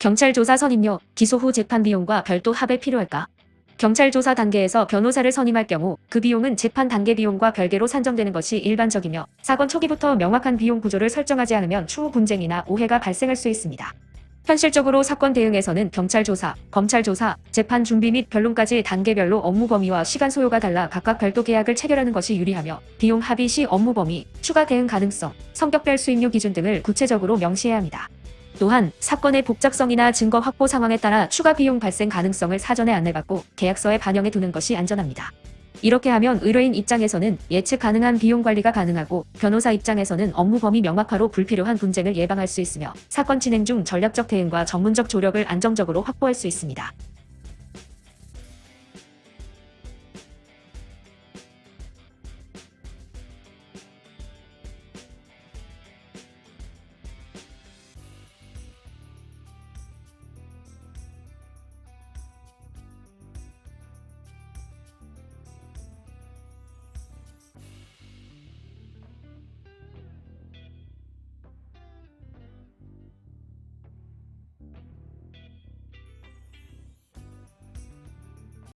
경찰 조사 선임료, 기소 후 재판 비용과 별도 합의 필요할까? 경찰 조사 단계에서 변호사를 선임할 경우 그 비용은 재판 단계 비용과 별개로 산정되는 것이 일반적이며 사건 초기부터 명확한 비용 구조를 설정하지 않으면 추후 분쟁이나 오해가 발생할 수 있습니다. 현실적으로 사건 대응에서는 경찰 조사, 검찰 조사, 재판 준비 및 변론까지 단계별로 업무 범위와 시간 소요가 달라 각각 별도 계약을 체결하는 것이 유리하며 비용 합의 시 업무 범위, 추가 대응 가능성, 성격별 수임료 기준 등을 구체적으로 명시해야 합니다. 또한 사건의 복잡성이나 증거 확보 상황에 따라 추가 비용 발생 가능성을 사전에 안내받고 계약서에 반영해 두는 것이 안전합니다. 이렇게 하면 의뢰인 입장에서는 예측 가능한 비용 관리가 가능하고 변호사 입장에서는 업무 범위 명확화로 불필요한 분쟁을 예방할 수 있으며 사건 진행 중 전략적 대응과 전문적 조력을 안정적으로 확보할 수 있습니다.